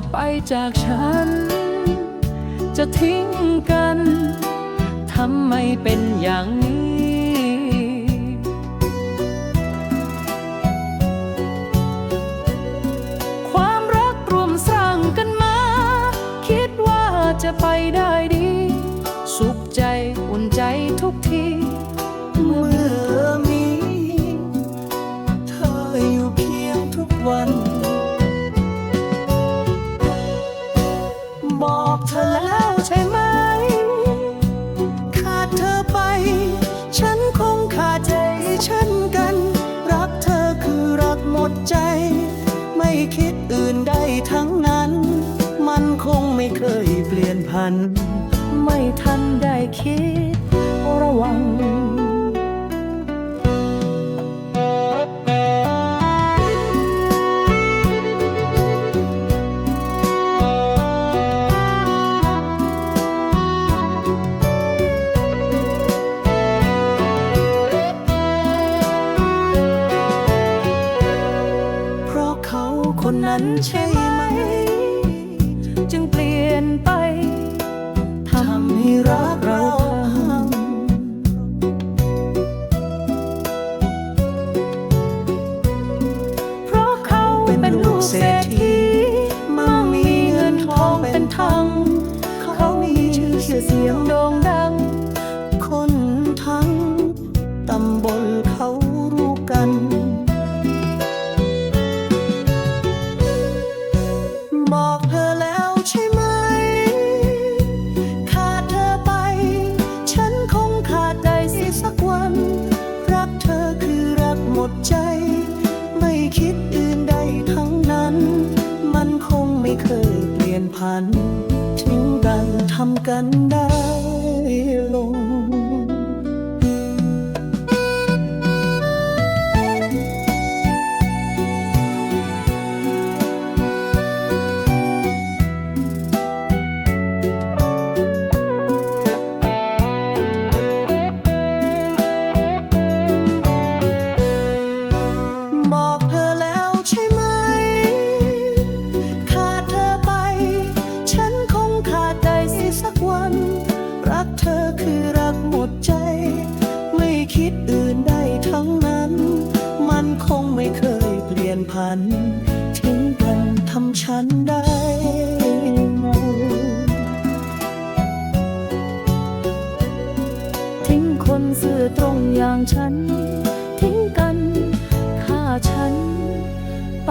จะไปจากฉัน จะทิ้งกัน ทำไมเป็นอย่างนี้ความรักรวมสร้างกันมาคิดว่าจะไปได้ดี สุขใจอุ่นใจทุกทีเมื่อเมื่อมี เธออยู่เพียงทุกวัน ยเปลี่ยนพัน ไม่ทันได้คิดระวัง เพราะเขาคนนั้นใช่ เทำกันได้ คิดอื่นได้ทั้งนั้น มันคงไม่เคยเปลี่ยนพันทิ้งกันทำฉันได้ทิ้งคนซื่อตรงอย่างฉัน ทิ้งกันฆ่าฉันไป